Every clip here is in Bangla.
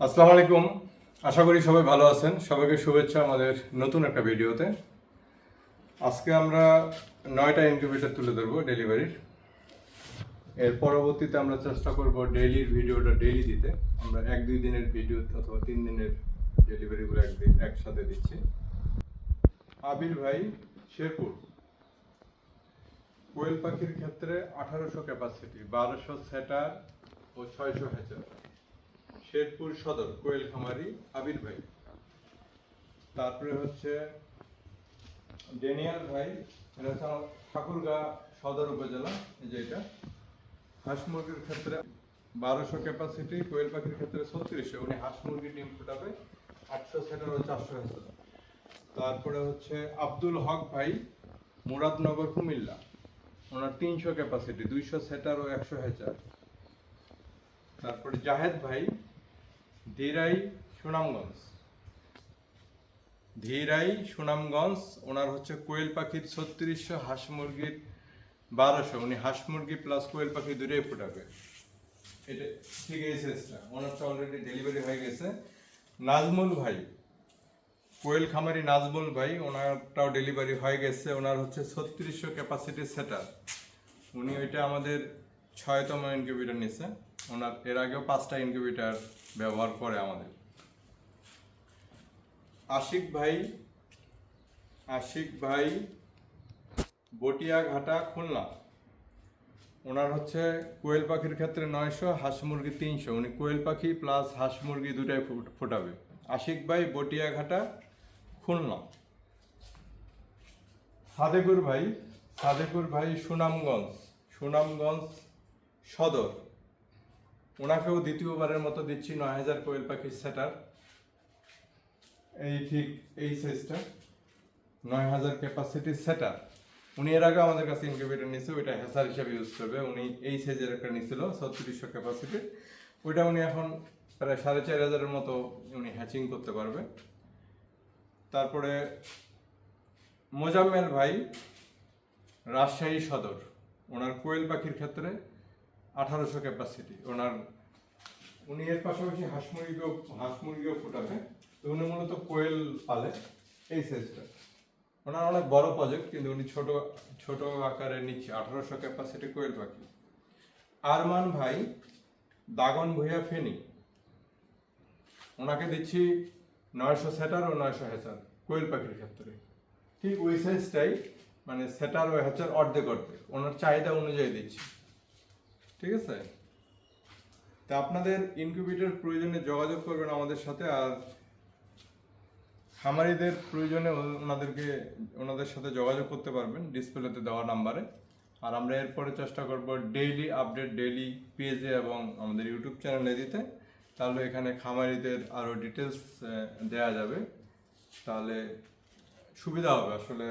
আসসালামু আলাইকুম। আশা করি সবাই ভালো আছেন। সবাইকে শুভেচ্ছা আমাদের নতুন একটা ভিডিওতে। আজকে আমরা নয়টা ইনকিউবেটর তুলে ধরবো ডেলিভারির এর পরবর্তীতে আমরা চেষ্টা করব ডেইলির ভিডিওটা ডেইলি দিতে। আমরা এক দুই দিনের ভিডিও অথবা তিন দিনের ডেলিভারিগুলো একদিন একসাথে দিচ্ছি। আবির ভাই, শেরপুর। কোয়েল পাখির ক্ষেত্রে আঠারোশো ক্যাপাসিটি বারোশো সেটার ও ছয়শো হ্যাচার শেরপুর সদর কোয়েল খামারি আবির ভাই। তারপরে হচ্ছে ডেনিয়াল ভাই ঠাকুরগা সদর উপজেলা যে এটা। হাঁস মুরগির ক্ষেত্রে বারোশো ক্যাপাসিটি কোয়েল পাখির ক্ষেত্রে ছত্রিশশো। উনি হাঁস মুরগি ডিম ফুটাবে, আটশো, সেটার ও চারশো হাজার তারপরে হচ্ছে আব্দুল হক ভাই, মুরাদনগর, কুমিল্লা। ওনার তিনশো ক্যাপাসিটি দুইশো, সেটার ও একশো হ্যাচার তারপরে জাহেদ ভাই ধীরাই সুনামগঞ্জ। ধীরাই সুনামগঞ্জ, ওনার হচ্ছে কোয়েল পাখির ছত্রিশশো হাঁস মুরগির বারোশো। উনি হাঁস মুরগি প্লাস কোয়েল পাখি দুটোই ফুটাবে। এটা ঠিক শেষটা ওনারটা অলরেডি ডেলিভারি হয়ে গেছে। নাজমুল ভাই, কোয়েল খামারি নাজমুল ভাই, ওনারটাও ডেলিভারি হয়ে গেছে। ওনার হচ্ছে ছত্রিশশো ক্যাপাসিটি সেটার উনি ওইটা আমাদের ছয়তম ইনকিউবেটার নিছে। ওনার, এর আগেও পাঁচটা ইনকিউবেটার ব্যবহার করে আমাদের। আশিক ভাই আশিক ভাই বটিয়া ঘাটা খুলনা। ওনার হচ্ছে কোয়েল পাখির ক্ষেত্রে নয়শো, হাঁস মুরগি তিনশো। উনি কোয়েল পাখি প্লাস হাঁস মুরগি দুটাই ফুট- ফোটাবে। আশিক ভাই বটিয়া ঘাটা খুলনা। সাদেকুর ভাই সাদেকুর ভাই সুনামগঞ্জ সুনামগঞ্জ সদর। ওনাকেও দ্বিতীয়বারের মতো দিচ্ছি নয় হাজার কোয়েল পাখির সেটার। এই ঠিক এই সাইজটা নয় হাজার ক্যাপাসিটি সেটার উনি এর আগে আমাদের কাছে ইনকিউবেটর নিয়েছে, ওইটা হ্যাসার হিসেবে ইউজ করবে। উনি এই সাইজের একটা নিয়েছিল, ছত্রিশশো ক্যাপাসিটি ওইটা উনি এখন প্রায় সাড়ে চার হাজারের মতো উনি হ্যাচিং করতে পারবে। তারপরে মোজাম্মেল ভাই রাজশাহী সদর, ওনার কোয়েল পাখির ক্ষেত্রে আঠারোশো ক্যাপাসিটি ওনার, উনি এর পাশাপাশি হাঁস মুরগিও হাঁস মুরগিও ফুটাবে। তো উনি মূলত কোয়েল পালে এই সাইজটা ওনার অনেক বড় প্রজেক্ট কিন্তু উনি ছোট ছোট আকারে নিচ্ছে। আঠারোশো ক্যাপাসিটি কোয়েল পাখি। আরমান ভাই, দাগন ভুইয়া ফেনি। ওনাকে দিচ্ছি নয়শো সেটার ও নয়শো হেচার কোয়েল পাখির ক্ষেত্রে। ঠিক ওই সাইজটাই মানে সেটার ও হেচার অর্ধেক অর্ধেক। ওনার চাহিদা অনুযায়ী দিচ্ছি। ঠিক আছে? তা আপনাদের ইনকিউবেটর প্রয়োজনে যোগাযোগ করবেন আমাদের সাথে, আর খামারিদের প্রয়োজনে ওনাদেরকে, ওনাদের সাথে যোগাযোগ করতে পারবেন ডিসপ্লেতে দেওয়া নাম্বারে আর আমরা এরপরে চেষ্টা করব ডেইলি আপডেট ডেইলি পেজে এবং আমাদের ইউটিউব চ্যানেলে দিতে। তাহলে এখানে খামারিদের আরও ডিটেলস দেয়া যাবে। তাহলে সুবিধা হবে। আসলে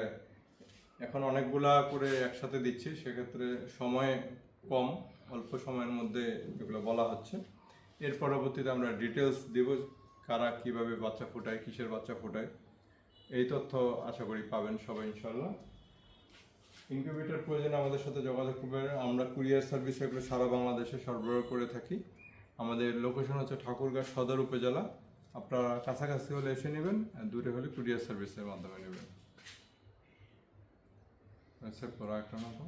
এখন অনেকগুলা করে একসাথে দিচ্ছি, সেক্ষেত্রে সময় কম, অল্প সময়ের মধ্যে এগুলো বলা হচ্ছে। এর পরবর্তীতে আমরা ডিটেলস দেব, কারা কীভাবে বাচ্চা ফোটায়, কিসের বাচ্চা ফোটায়। এই তথ্য আশা করি পাবেন সবাই ইনশাল্লাহ ইনকিউবেটর প্রয়োজনে আমাদের সাথে যোগাযোগ করবেন। আমরা কুরিয়ার সার্ভিস এগুলো সারা বাংলাদেশে সরবরাহ করে থাকি। আমাদের লোকেশন হচ্ছে ঠাকুরগাঁ সদর উপজেলা। আপনারা কাছাকাছি হলে এসে নেবেন, আর দূরে হলে কুরিয়ার সার্ভিসের মাধ্যমে নেবেন। আচ্ছা পড়া একটা না তো?